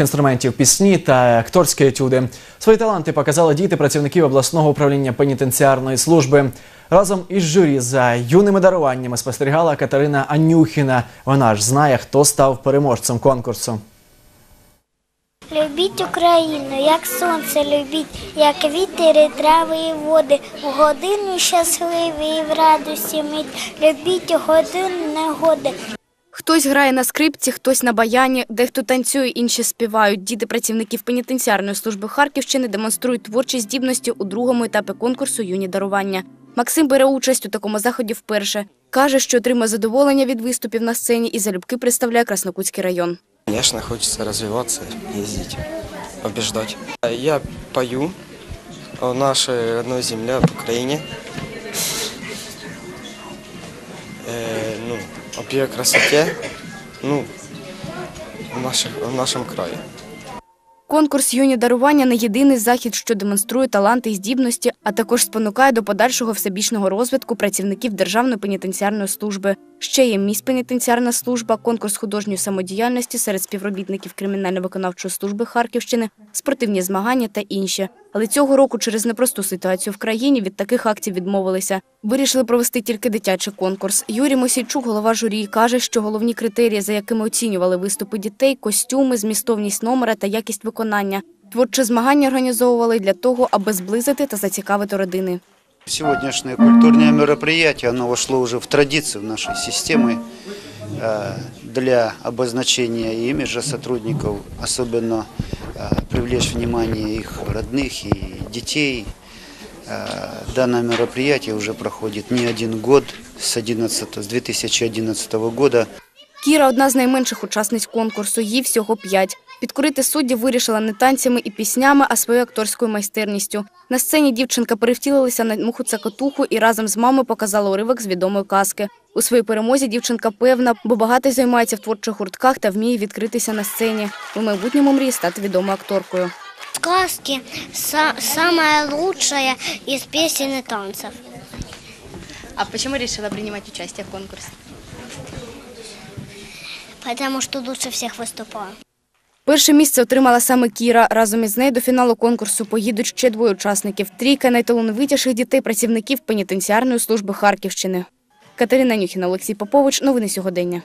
інструментів, пісні та акторські етюди. Свої таланти показали діти працівників обласного управління пенітенціарної служби. Разом із журі за юними даруваннями спостерігала Катерина Анюхіна. Вона ж знає, хто став переможцем конкурсу. Любіть Україну, як сонце любіть, як вітер і трави і води, в годину щасливі і в радості мить, любіть у годину негоди. Хтось грає на скрипці, хтось на баяні, дехто танцює, інші співають. Діти працівників пенітенціарної служби Харківщини демонструють творчі здібності у другому етапі конкурсу Юні дарування. Максим бере участь у такому заході вперше. Каже, що отримає задоволення від виступів на сцені і залюбки представляє Краснокутський район. Конечно, хочется развиваться, ездить, побеждать. Я пою о нашей родной земле, об Украине. Э, ну, об ее ну, в, наших, в нашем крае. Конкурс Юні дарування не єдиний захід, що демонструє таланти і здібності, а також спонукає до подальшого всебічного розвитку працівників Державної пенітенціарної служби. Ще є місь пенітенціарна служба, конкурс художньої самодіяльності серед співробітників кримінально-виконавчої служби Харківщини, спортивні змагання та інші. Але цього року через непросту ситуацію в країні від таких актів відмовилися. Вирішили провести тільки дитячий конкурс. Юрій Мосійчук, голова журі, каже, що головні критерії, за якими оцінювали виступи дітей, костюми, змістовність номера та якість виконання. Творче змагання організовували для того, аби зблизити та зацікавити родини. Сегодняшнее культурное мероприятие, оно вошло уже в традицию нашей системы э, для обозначения имиджа сотрудников, особенно э, привлечь внимание их родных и детей. Э, Данное мероприятие уже проходит не один год, с, 11, с 2011 года. Кіра одна з найменших учасниць конкурсу, їй всього п'ять. Підкорити суддів вирішила не танцями і піснями, а своєю акторською майстерністю. На сцені дівчинка перевтілилася на муху цакотуху і разом з мамою показала уривок з відомої казки. У своїй перемозі дівчинка певна, бо багато займається в творчих гуртках та вміє відкритися на сцені. У майбутньому мріє стати відомою акторкою. Сказки са- самая лучшая из песен и танцев. А почему решила принимать участие в конкурсе? Потому що лучше всіх виступаю. Перше місце отримала саме Кіра. Разом із нею до фіналу конкурсу поїдуть ще двоє учасників. Трійка найталановитіших дітей працівників пенітенціарної служби Харківщини. Катерина Нюхіна, Олексій Попович. Новини сьогодення.